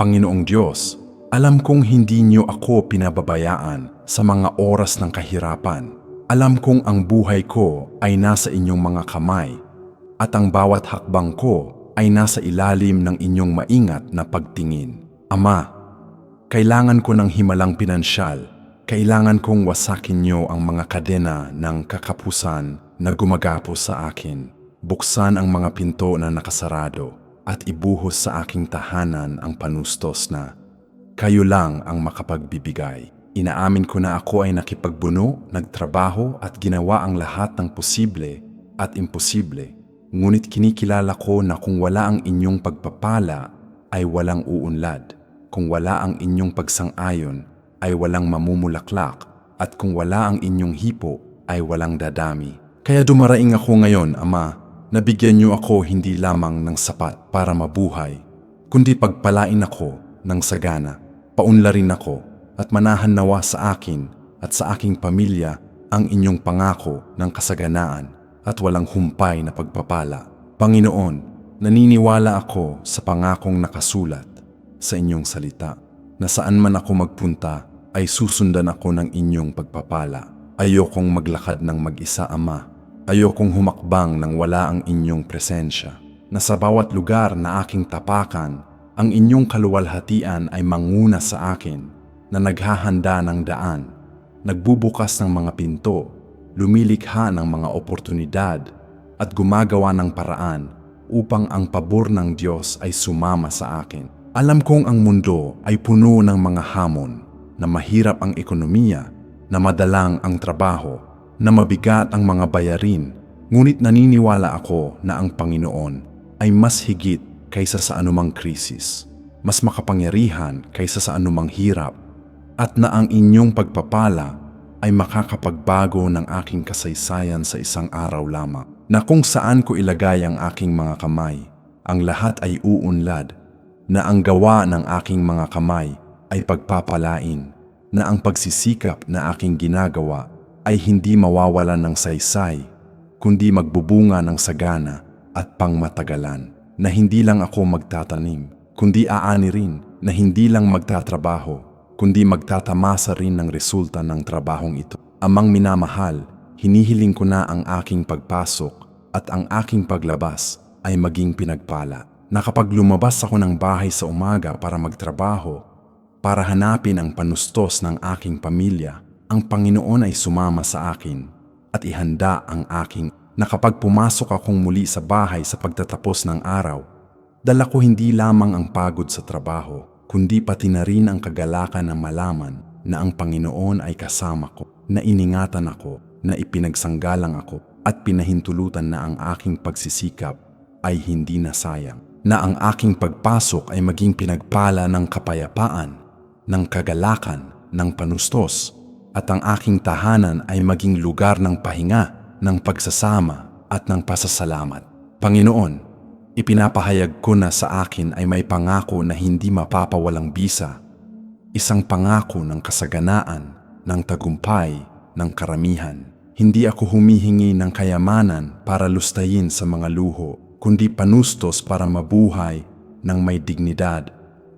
Panginoong Diyos, alam kong hindi niyo ako pinababayaan sa mga oras ng kahirapan. Alam kong ang buhay ko ay nasa inyong mga kamay at ang bawat hakbang ko ay nasa ilalim ng inyong maingat na pagtingin. Ama, kailangan ko ng himalang pinansyal. Kailangan kong wasakin niyo ang mga kadena ng kakapusan na gumagapos sa akin. Buksan ang mga pinto na nakasarado at ibuhos sa aking tahanan ang panustos na kayo lang ang makapagbibigay. Inaamin ko na ako ay nakipagbuno, nagtrabaho at ginawa ang lahat ng posible at imposible. Ngunit kinikilala ko na kung wala ang inyong pagpapala ay walang uunlad. Kung wala ang inyong pagsang-ayon ay walang mamumulaklak at kung wala ang inyong hipo ay walang dadami. Kaya dumaraing ako ngayon, Ama, nabigyan niyo ako hindi lamang ng sapat para mabuhay, kundi pagpalain ako ng sagana. Paunlarin ako at manahan nawa sa akin at sa aking pamilya ang inyong pangako ng kasaganaan at walang humpay na pagpapala. Panginoon, naniniwala ako sa pangakong nakasulat sa inyong salita na saan man ako magpunta ay susundan ako ng inyong pagpapala. Ayokong maglakad ng mag-isa, Ama. Ayokong humakbang nang wala ang inyong presensya. Na sa bawat lugar na aking tapakan, ang inyong kaluwalhatian ay manguna sa akin na naghahanda ng daan, nagbubukas ng mga pinto, lumilikha ng mga oportunidad at gumagawa ng paraan upang ang pabor ng Diyos ay sumama sa akin. Alam kong ang mundo ay puno ng mga hamon na mahirap ang ekonomiya, na madalang ang trabaho, na mabigat ang mga bayarin, ngunit naniniwala ako na ang Panginoon ay mas higit kaysa sa anumang krisis, mas makapangyarihan kaysa sa anumang hirap, at na ang inyong pagpapala ay makakapagbago ng aking kasaysayan sa isang araw lamang, na kung saan ko ilagay ang aking mga kamay, ang lahat ay uunlad, na ang gawa ng aking mga kamay ay pagpapalain, na ang pagsisikap na aking ginagawa ay hindi mawawalan ng saysay, kundi magbubunga ng sagana at pangmatagalan, na hindi lang ako magtatanim, kundi aani rin na hindi lang magtatrabaho, kundi magtatamasa rin ng resulta ng trabahong ito. Amang minamahal, hinihiling ko na ang aking pagpasok at ang aking paglabas ay maging pinagpala. Na lumabas ako ng bahay sa umaga para magtrabaho, para hanapin ang panustos ng aking pamilya, ang Panginoon ay sumama sa akin at ihanda ang aking na kapag pumasok akong muli sa bahay sa pagtatapos ng araw, dala ko hindi lamang ang pagod sa trabaho, kundi pati na rin ang kagalakan na malaman na ang Panginoon ay kasama ko, na iningatan ako, na ipinagsanggalang ako, at pinahintulutan na ang aking pagsisikap ay hindi nasayang, na ang aking pagpasok ay maging pinagpala ng kapayapaan, ng kagalakan, ng panustos, at ang aking tahanan ay maging lugar ng pahinga, ng pagsasama at ng pasasalamat. Panginoon, ipinapahayag ko na sa akin ay may pangako na hindi mapapawalang bisa, isang pangako ng kasaganaan, ng tagumpay, ng karamihan. Hindi ako humihingi ng kayamanan para lustayin sa mga luho, kundi panustos para mabuhay ng may dignidad,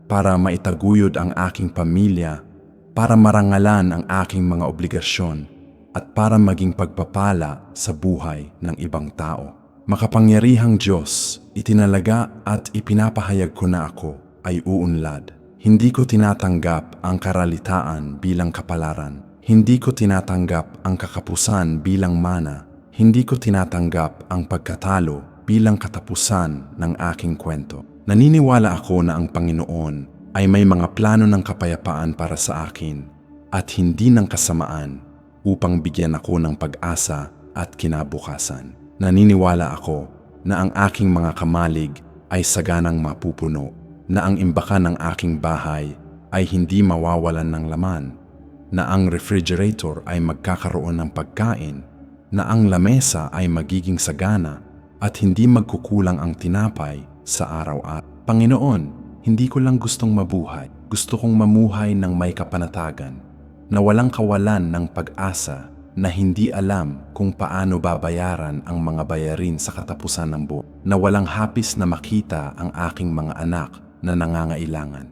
para maitaguyod ang aking pamilya, para marangalan ang aking mga obligasyon, at para maging pagpapala sa buhay ng ibang tao. Makapangyarihang Diyos, itinalaga at ipinapahayag ko na ako ay uunlad. Hindi ko tinatanggap ang karalitaan bilang kapalaran. Hindi ko tinatanggap ang kakapusan bilang mana. Hindi ko tinatanggap ang pagkatalo bilang katapusan ng aking kwento. Naniniwala ako na ang Panginoon ay may mga plano ng kapayapaan para sa akin at hindi ng kasamaan upang bigyan ako ng pag-asa at kinabukasan. Naniniwala ako na ang aking mga kamalig ay saganang mapupuno, na ang imbakan ng aking bahay ay hindi mawawalan ng laman, na ang refrigerator ay magkakaroon ng pagkain, na ang lamesa ay magiging sagana at hindi magkukulang ang tinapay sa araw-araw. Panginoon, hindi ko lang gustong mabuhay, gusto kong mamuhay ng may kapanatagan, na walang kawalan ng pag-asa na hindi alam kung paano babayaran ang mga bayarin sa katapusan ng buhay, na walang hapis na makita ang aking mga anak na nangangailangan,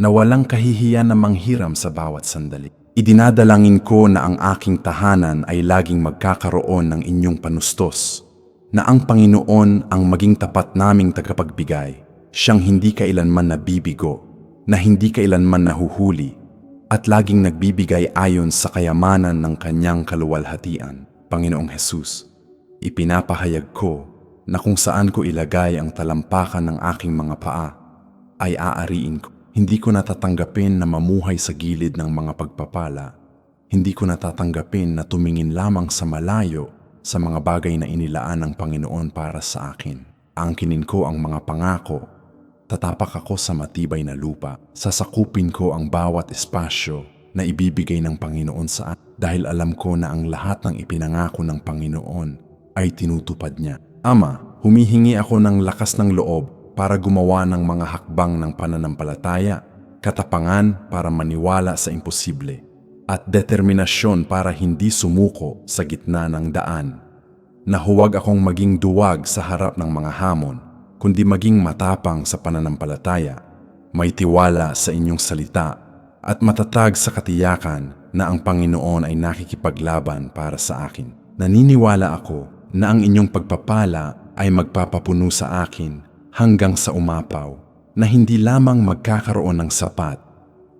na walang kahihiyan na manghiram sa bawat sandali. Idinadalangin ko na ang aking tahanan ay laging magkakaroon ng inyong panustos, na ang Panginoon ang maging tapat naming tagapagbigay, siyang hindi kailanman nabibigo, na hindi kailanman nahuhuli, at laging nagbibigay ayon sa kayamanan ng kanyang kaluwalhatian. Panginoong Hesus, ipinapahayag ko na kung saan ko ilagay ang talampakan ng aking mga paa, ay aariin ko. Hindi ko natatanggapin na mamuhay sa gilid ng mga pagpapala. Hindi ko natatanggapin na tumingin lamang sa malayo sa mga bagay na inilaan ng Panginoon para sa akin. Angkinin ko ang mga pangako. Tatapak ako sa matibay na lupa. Sasakupin ko ang bawat espasyo na ibibigay ng Panginoon sa akin dahil alam ko na ang lahat ng ipinangako ng Panginoon ay tinutupad niya. Ama, humihingi ako ng lakas ng loob para gumawa ng mga hakbang ng pananampalataya, katapangan para maniwala sa imposible, at determinasyon para hindi sumuko sa gitna ng daan. Na huwag akong maging duwag sa harap ng mga hamon, kundi maging matapang sa pananampalataya, may tiwala sa inyong salita, at matatag sa katiyakan na ang Panginoon ay nakikipaglaban para sa akin. Naniniwala ako na ang inyong pagpapala ay magpapapuno sa akin hanggang sa umapaw na hindi lamang magkakaroon ng sapat,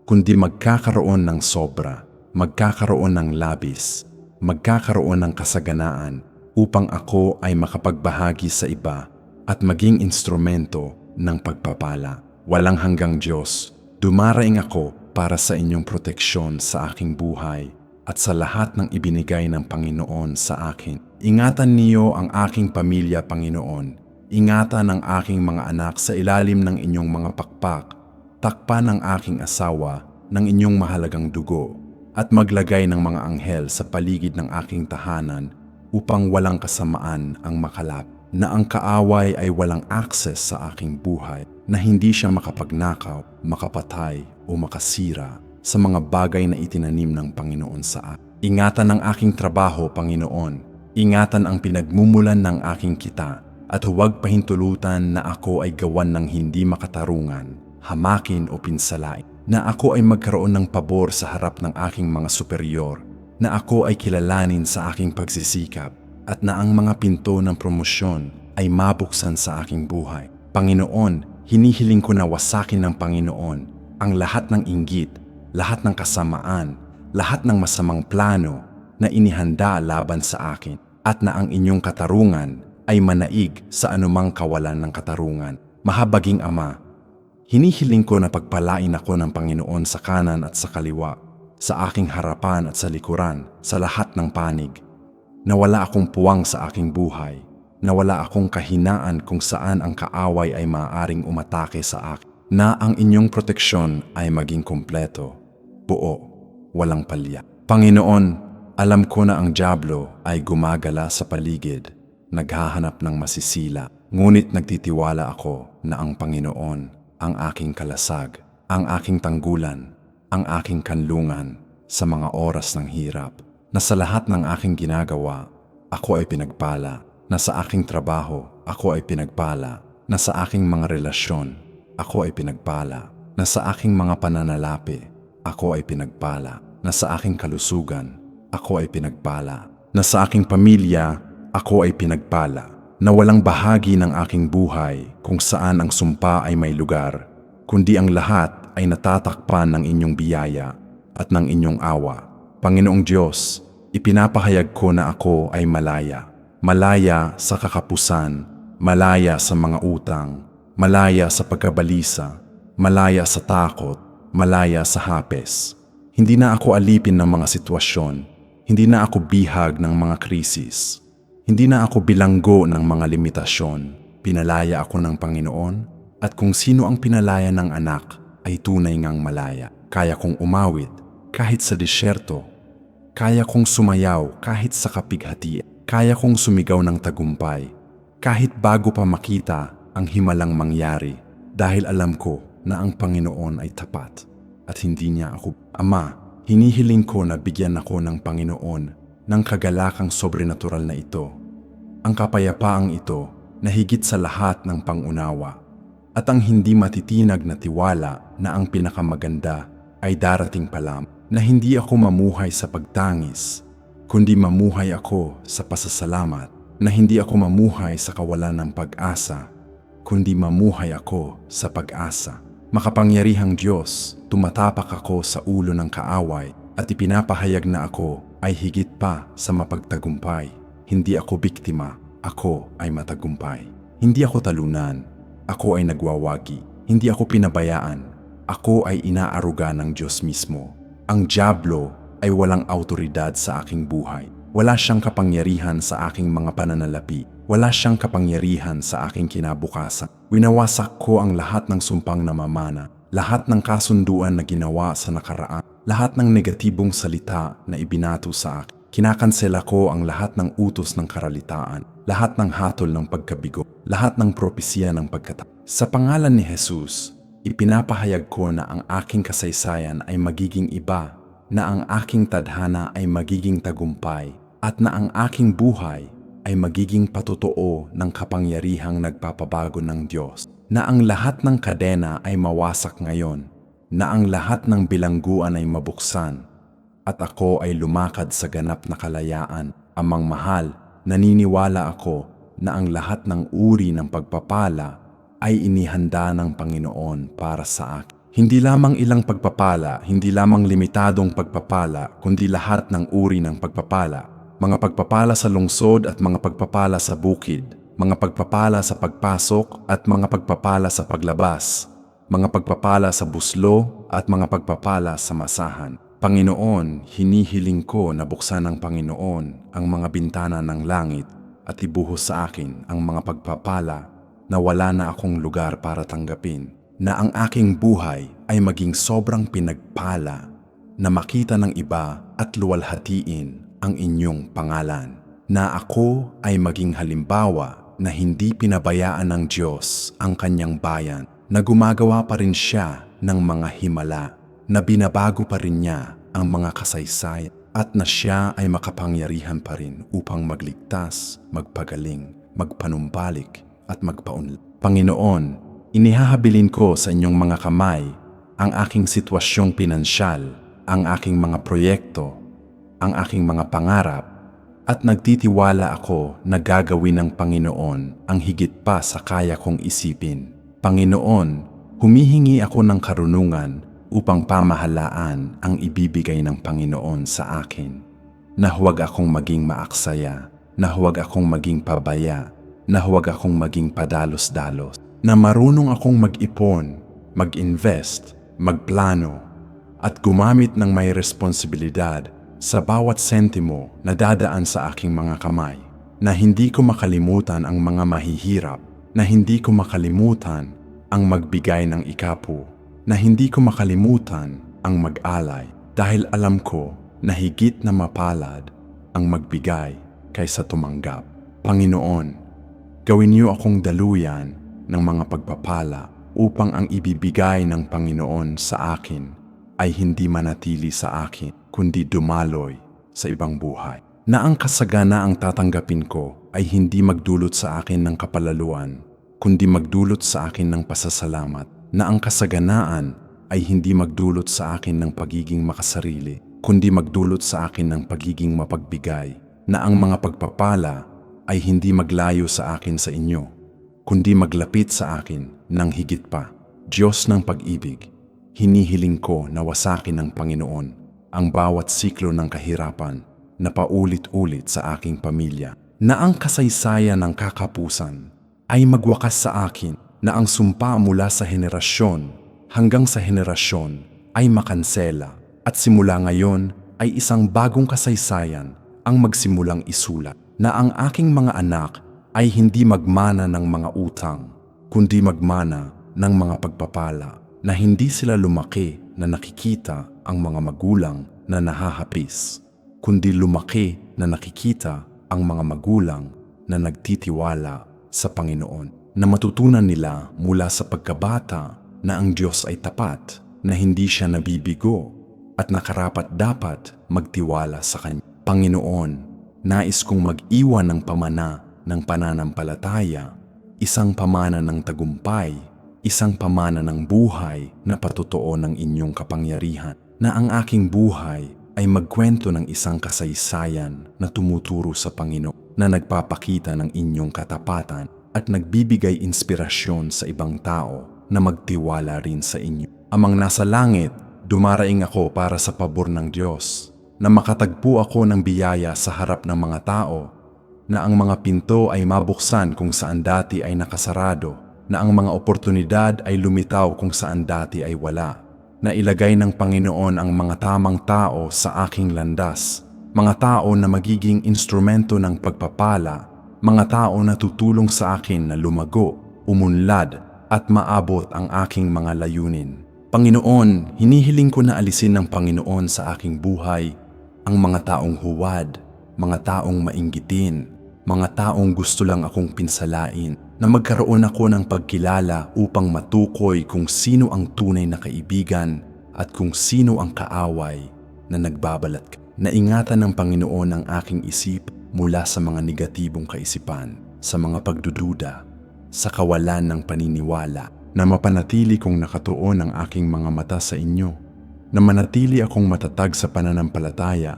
kundi magkakaroon ng sobra, magkakaroon ng labis, magkakaroon ng kasaganaan upang ako ay makapagbahagi sa iba at maging instrumento ng pagpapala. Walang hanggang Diyos, dumaraing ako para sa inyong proteksyon sa aking buhay at sa lahat ng ibinigay ng Panginoon sa akin. Ingatan niyo ang aking pamilya, Panginoon, Ingatan ang aking mga anak sa ilalim ng inyong mga pakpak, takpan ang aking asawa ng inyong mahalagang dugo, at maglagay ng mga anghel sa paligid ng aking tahanan upang walang kasamaan ang makalap, na ang kaaway ay walang akses sa aking buhay, na hindi siya makapagnakaw, makapatay o makasira sa mga bagay na itinanim ng Panginoon sa akin. Ingatan ang aking trabaho, Panginoon. Ingatan ang pinagmumulan ng aking kita at huwag pahintulutan na ako ay gawan ng hindi makatarungan, hamakin o pinsalain, na ako ay magkaroon ng pabor sa harap ng aking mga superior, na ako ay kilalanin sa aking pagsisikap, at na ang mga pinto ng promosyon ay mabuksan sa aking buhay. Panginoon, hinihiling ko na wasakin ng Panginoon ang lahat ng inggit, lahat ng kasamaan, lahat ng masamang plano na inihanda laban sa akin, at na ang inyong katarungan ay manaig sa anumang kawalan ng katarungan. Mahabaging Ama, hinihiling ko na pagpalain ako ng Panginoon sa kanan at sa kaliwa, sa aking harapan at sa likuran, sa lahat ng panig. Na wala akong puwang sa aking buhay, na wala akong kahinaan kung saan ang kaaway ay maaaring umatake sa akin, na ang inyong proteksyon ay maging kompleto, buo, walang palya. Panginoon, alam ko na ang Diablo ay gumagala sa paligid naghahanap ng masisila. Ngunit nagtitiwala ako na ang Panginoon ang aking kalasag, ang aking tanggulan, ang aking kanlungan sa mga oras ng hirap, na sa lahat ng aking ginagawa, ako ay pinagpala, na sa aking trabaho, ako ay pinagpala, na sa aking mga relasyon, ako ay pinagpala, na sa aking mga pananalapi, ako ay pinagpala, na sa aking kalusugan, ako ay pinagpala, na sa aking pamilya, ako ay pinagpala. Na walang bahagi ng aking buhay kung saan ang sumpa ay may lugar, kundi ang lahat ay natatakpan ng inyong biyaya at ng inyong awa. Panginoong Diyos, ipinapahayag ko na ako ay malaya. Malaya sa kakapusan, malaya sa mga utang, malaya sa pagkabalisa, malaya sa takot, malaya sa hapes. Hindi na ako alipin ng mga sitwasyon, hindi na ako bihag ng mga krisis. Hindi na ako bilanggo ng mga limitasyon. Pinalaya ako ng Panginoon at kung sino ang pinalaya ng anak ay tunay ngang malaya. Kaya kong umawit kahit sa disyerto. Kaya kong sumayaw kahit sa kapighati. Kaya kong sumigaw ng tagumpay kahit bago pa makita ang himalang mangyari dahil alam ko na ang Panginoon ay tapat at hindi niya ako. Ama, hinihiling ko na bigyan ako ng Panginoon ng kagalakang sobrenatural na ito. Ang kapayapaang ito na higit sa lahat ng pangunawa, at ang hindi matitinag na tiwala na ang pinakamaganda ay darating pa lam na hindi ako mamuhay sa pagtangis, kundi mamuhay ako sa pasasalamat, na hindi ako mamuhay sa kawalan ng pag-asa, kundi mamuhay ako sa pag-asa. Makapangyarihang Diyos, tumatapak ako sa ulo ng kaaway at ipinapahayag na ako ay higit pa sa mapagtagumpay. Hindi ako biktima, ako ay matagumpay. Hindi ako talunan, ako ay nagwawagi. Hindi ako pinabayaan, ako ay inaaruga ng Diyos mismo. Ang Diablo ay walang autoridad sa aking buhay. Wala siyang kapangyarihan sa aking mga pananalapi. Wala siyang kapangyarihan sa aking kinabukasan. Winawasak ko ang lahat ng sumpang namamana, lahat ng kasunduan na ginawa sa nakaraan, lahat ng negatibong salita na ibinato sa akin. Kinakansela ko ang lahat ng utos ng karalitaan, lahat ng hatol ng pagkabigo, lahat ng propesya ng pagkata. Sa pangalan ni Jesus, ipinapahayag ko na ang aking kasaysayan ay magiging iba, na ang aking tadhana ay magiging tagumpay, at na ang aking buhay ay magiging patotoo ng kapangyarihang nagpapabago ng Diyos, na ang lahat ng kadena ay mawasak ngayon, na ang lahat ng bilangguan ay mabuksan, at ako ay lumakad sa ganap na kalayaan. Amang mahal, naniniwala ako na ang lahat ng uri ng pagpapala ay inihanda ng Panginoon para sa akin. Hindi lamang ilang pagpapala, hindi lamang limitadong pagpapala, kundi lahat ng uri ng pagpapala. Mga pagpapala sa lungsod at mga pagpapala sa bukid, mga pagpapala sa pagpasok at mga pagpapala sa paglabas, mga pagpapala sa buslo at mga pagpapala sa masahan. Panginoon, hinihiling ko na buksan ng Panginoon ang mga bintana ng langit at ibuhos sa akin ang mga pagpapala na wala na akong lugar para tanggapin, na ang aking buhay ay maging sobrang pinagpala, na makita ng iba at luwalhatiin ang inyong pangalan, na ako ay maging halimbawa na hindi pinabayaan ng Diyos ang kanyang bayan, na gumagawa pa rin siya ng mga himala, na binabago pa rin niya ang mga kasaysayan, at na siya ay makapangyarihan pa rin upang magligtas, magpagaling, magpanumbalik, at magpaunlad. Panginoon, inihahabilin ko sa inyong mga kamay ang aking sitwasyong pinansyal, ang aking mga proyekto, ang aking mga pangarap, at nagtitiwala ako na gagawin ng Panginoon ang higit pa sa kaya kong isipin. Panginoon, humihingi ako ng karunungan upang pamahalaan ang ibibigay ng Panginoon sa akin. Na huwag akong maging maaksaya, na huwag akong maging pabaya, na huwag akong maging padalos-dalos, na marunong akong mag-ipon, mag-invest, magplano, at gumamit ng may responsibilidad sa bawat sentimo na dadaan sa aking mga kamay, na hindi ko makalimutan ang mga mahihirap, na hindi ko makalimutan ang magbigay ng ikapu, na hindi ko makalimutan ang mag-alay dahil alam ko na higit na mapalad ang magbigay kaysa tumanggap. Panginoon, Gawin niyo akong daluyan ng mga pagpapala upang ang ibibigay ng Panginoon sa akin ay hindi manatili sa akin, kundi dumaloy sa ibang buhay. Na ang kasagana ang tatanggapin ko ay hindi magdulot sa akin ng kapalaluan, kundi magdulot sa akin ng pasasalamat. Na ang kasaganaan ay hindi magdulot sa akin ng pagiging makasarili, kundi magdulot sa akin ng pagiging mapagbigay. Na ang mga pagpapala ay hindi maglayo sa akin sa inyo, kundi maglapit sa akin ng higit pa. Diyos ng pag-ibig, hinihiling ko na wasakin ng Panginoon ang bawat siklo ng kahirapan na paulit-ulit sa aking pamilya, na ang kasaysayan ng kakapusan ay magwakas sa akin na ang sumpa mula sa henerasyon hanggang sa henerasyon ay makansela at simula ngayon ay isang bagong kasaysayan ang magsimulang isulat na ang aking mga anak ay hindi magmana ng mga utang, kundi magmana ng mga pagpapala, na hindi sila lumaki na nakikita ang mga magulang na nahahapis, kundi lumaki na nakikita ang mga magulang na nagtitiwala sa Panginoon, na matutunan nila mula sa pagkabata na ang Diyos ay tapat, na hindi siya nabibigo, at nakarapat dapat magtiwala sa Kanya. Panginoon, Nais kong mag-iwan ng pamana ng pananampalataya, isang pamana ng tagumpay isang pamana ng buhay na patotoo ng inyong kapangyarihan, na ang aking buhay ay magkwento ng isang kasaysayan na tumuturo sa Panginoon na nagpapakita ng inyong katapatan at nagbibigay inspirasyon sa ibang tao na magtiwala rin sa inyo. Amang nasa langit, dumaraing ako para sa pabor ng Diyos, na makatagpo ako ng biyaya sa harap ng mga tao, na ang mga pinto ay mabuksan kung saan dati ay nakasarado, na ang mga oportunidad ay lumitaw kung saan dati ay wala, na ilagay ng Panginoon ang mga tamang tao sa aking landas, mga tao na magiging instrumento ng pagpapala, mga tao na tutulong sa akin na lumago, umunlad at maabot ang aking mga layunin. Panginoon, hinihiling ko na alisin ng Panginoon sa aking buhay ang mga taong huwad, mga taong mainggitin, mga taong gusto lang akong pinsalain, na magkaroon ako ng pagkilala upang matukoy kung sino ang tunay na kaibigan at kung sino ang kaaway na nagbabalat ka. Naingatan ng Panginoon ang aking isip mula sa mga negatibong kaisipan, sa mga pagdududa, sa kawalan ng paniniwala, na mapanatili kong nakatuon ang aking mga mata sa inyo, na manatili akong matatag sa pananampalataya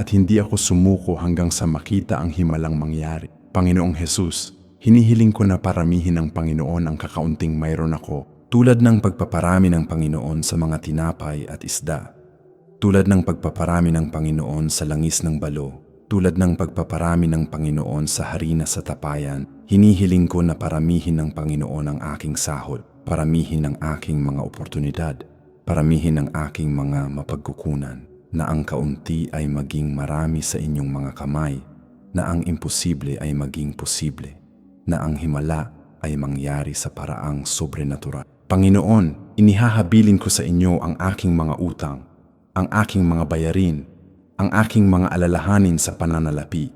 at hindi ako sumuko hanggang sa makita ang himalang mangyari. Panginoong Hesus, hinihiling ko na paramihin ng Panginoon ang kakaunting mayroon ako tulad ng pagpaparami ng Panginoon sa mga tinapay at isda. Tulad ng pagpaparami ng Panginoon sa langis ng balo, tulad ng pagpaparami ng Panginoon sa harina sa tapayan, hinihiling ko na paramihin ng Panginoon ang aking sahod, paramihin ang aking mga oportunidad, paramihin ang aking mga mapagkukunan, na ang kaunti ay maging marami sa inyong mga kamay, na ang imposible ay maging posible, na ang himala ay mangyari sa paraang sobrenatural. Panginoon, inihahabilin ko sa inyo ang aking mga utang, ang aking mga bayarin, ang aking mga alalahanin sa pananalapi.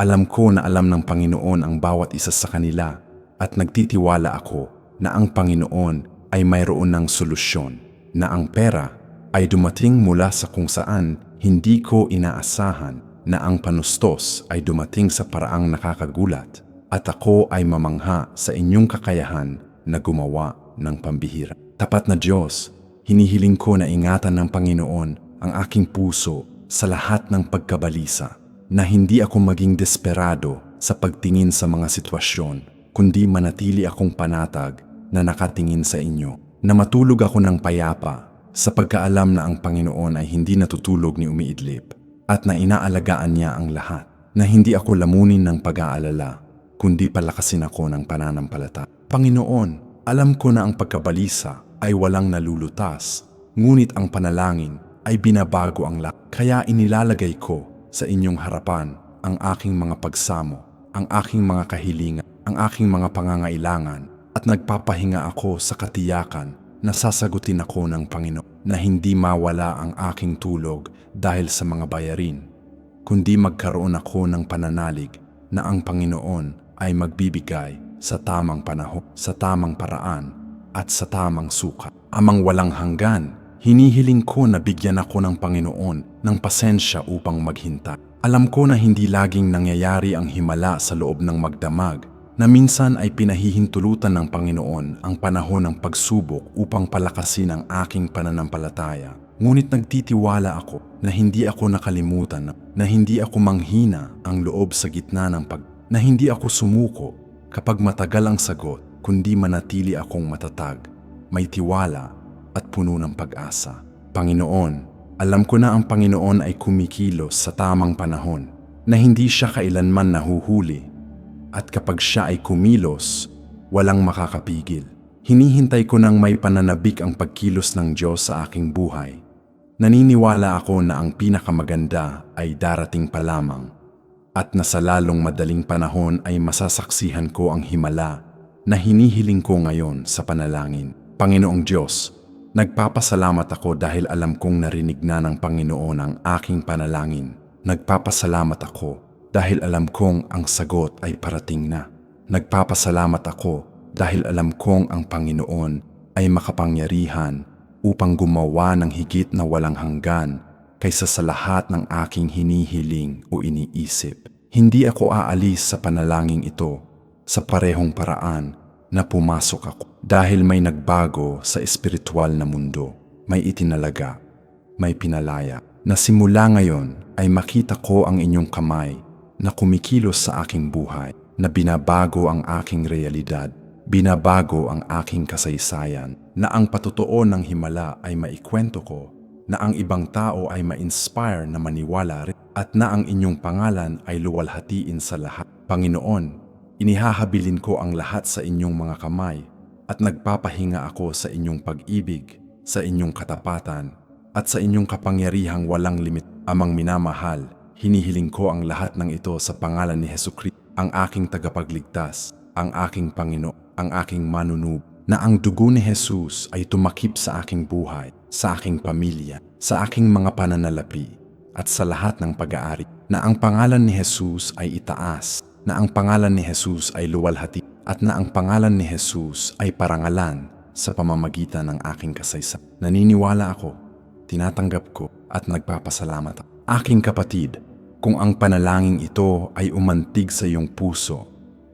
Alam ko na alam ng Panginoon ang bawat isa sa kanila at nagtitiwala ako na ang Panginoon ay mayroon ng solusyon, na ang pera ay dumating mula sa kung saan hindi ko inaasahan na ang panustos ay dumating sa paraang nakakagulat at ako ay mamangha sa inyong kakayahan na gumawa ng pambihira. Tapat na Diyos, hinihiling ko na ingatan ng Panginoon ang aking puso sa lahat ng pagkabalisa, na hindi ako maging desperado sa pagtingin sa mga sitwasyon, kundi manatili akong panatag na nakatingin sa inyo, na matulog ako ng payapa sa pagkaalam na ang Panginoon ay hindi natutulog ni umiidlip at na inaalagaan niya ang lahat, na hindi ako lamunin ng pag-aalala, kundi palakasin ako ng pananampalata. Panginoon, alam ko na ang pagkabalisa ay walang nalulutas, ngunit ang panalangin ay binabago ang lahat. Kaya inilalagay ko sa inyong harapan ang aking mga pagsamo, ang aking mga kahilingan, ang aking mga pangangailangan, at nagpapahinga ako sa katiyakan na sasagutin ako ng Panginoon na hindi mawala ang aking tulog dahil sa mga bayarin, kundi magkaroon ako ng pananalig na ang Panginoon ay magbibigay sa tamang panahon, sa tamang paraan, at sa tamang sukat. Amang walang hanggan, hinihiling ko na bigyan ako ng Panginoon ng pasensya upang maghintay. Alam ko na hindi laging nangyayari ang himala sa loob ng magdamag, na minsan ay pinahihintulutan ng Panginoon ang panahon ng pagsubok upang palakasin ang aking pananampalataya. Ngunit nagtitiwala ako na hindi ako nakalimutan, na hindi ako manghina ang loob sa gitna ng pag... na hindi ako sumuko kapag matagal ang sagot, kundi manatili akong matatag, may tiwala at puno ng pag-asa. Panginoon, alam ko na ang Panginoon ay kumikilos sa tamang panahon, na hindi siya kailanman nahuhuli. At kapag siya ay kumilos, walang makakapigil. Hinihintay ko nang may pananabik ang pagkilos ng Diyos sa aking buhay. Naniniwala ako na ang pinakamaganda ay darating pa lamang at na sa lalong madaling panahon ay masasaksihan ko ang himala na hinihiling ko ngayon sa panalangin. Panginoong Diyos, nagpapasalamat ako dahil alam kong narinig na ng Panginoon ang aking panalangin. Nagpapasalamat ako dahil alam kong ang sagot ay parating na. Nagpapasalamat ako dahil alam kong ang Panginoon ay makapangyarihan upang gumawa ng higit na walang hanggan kaysa sa lahat ng aking hinihiling o iniisip. Hindi ako aalis sa panalangin ito sa parehong paraan na pumasok ako. Dahil may nagbago sa espiritual na mundo, may itinalaga, may pinalaya, na simula ngayon ay makita ko ang inyong kamay na kumikilos sa aking buhay, na binabago ang aking realidad, binabago ang aking kasaysayan, na ang patotoo ng himala ay maikwento ko, na ang ibang tao ay ma-inspire na maniwala rin, at na ang inyong pangalan ay luwalhatiin sa lahat. Panginoon, inihahabilin ko ang lahat sa inyong mga kamay, at nagpapahinga ako sa inyong pag-ibig, sa inyong katapatan, at sa inyong kapangyarihang walang limit. Amang minamahal, hinihiling ko ang lahat ng ito sa pangalan ni Heso Kristo, ang aking tagapagligtas, ang aking Pangino, ang aking manunub, na ang dugo ni Jesus ay tumakip sa aking buhay, sa aking pamilya, sa aking mga pananalapi, at sa lahat ng pag-aari, na ang pangalan ni Jesus ay itaas, na ang pangalan ni Jesus ay luwalhati, at na ang pangalan ni Jesus ay parangalan sa pamamagitan ng aking kasaysayan. Naniniwala ako tinatanggap ko at nagpapasalamat. ako. Aking kapatid, kung ang panalangin ito ay umantig sa iyong puso,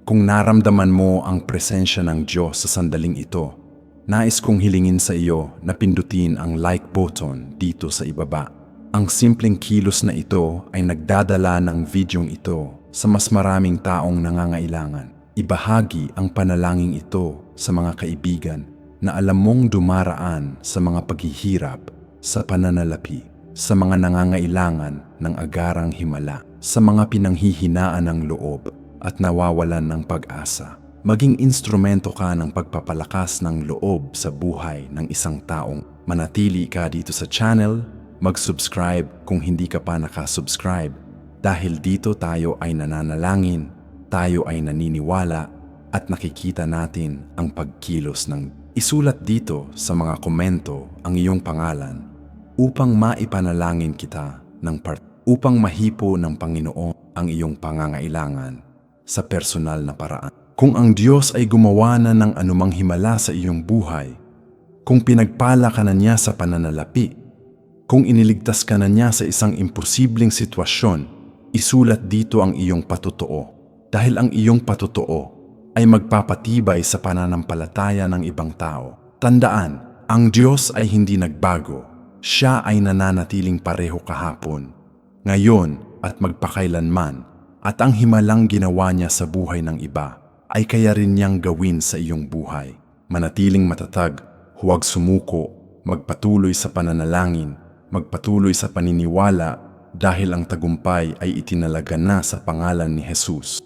kung naramdaman mo ang presensya ng Diyos sa sandaling ito, nais kong hilingin sa iyo na pindutin ang like button dito sa ibaba. Ang simpleng kilos na ito ay nagdadala ng videong ito sa mas maraming taong nangangailangan. Ibahagi ang panalangin ito sa mga kaibigan na alam mong dumaraan sa mga paghihirap sa pananalapi, sa mga nangangailangan ng agarang himala, sa mga pinanghihinaan ng loob at nawawalan ng pag-asa. Maging instrumento ka ng pagpapalakas ng loob sa buhay ng isang taong manatili ka dito sa channel, mag-subscribe kung hindi ka pa nakasubscribe dahil dito tayo ay nananalangin, tayo ay naniniwala at nakikita natin ang pagkilos ng Isulat dito sa mga komento ang iyong pangalan upang maipanalangin kita ng part upang mahipo ng Panginoon ang iyong pangangailangan sa personal na paraan. Kung ang Diyos ay gumawa na ng anumang himala sa iyong buhay, kung pinagpala ka na niya sa pananalapi, kung iniligtas ka na niya sa isang imposibleng sitwasyon, isulat dito ang iyong patotoo dahil ang iyong patotoo ay magpapatibay sa pananampalataya ng ibang tao. Tandaan, ang Diyos ay hindi nagbago. Siya ay nananatiling pareho kahapon, ngayon at magpakailanman, at ang himalang ginawa niya sa buhay ng iba ay kaya rin niyang gawin sa iyong buhay. Manatiling matatag, huwag sumuko, magpatuloy sa pananalangin, magpatuloy sa paniniwala dahil ang tagumpay ay itinalaga na sa pangalan ni Jesus.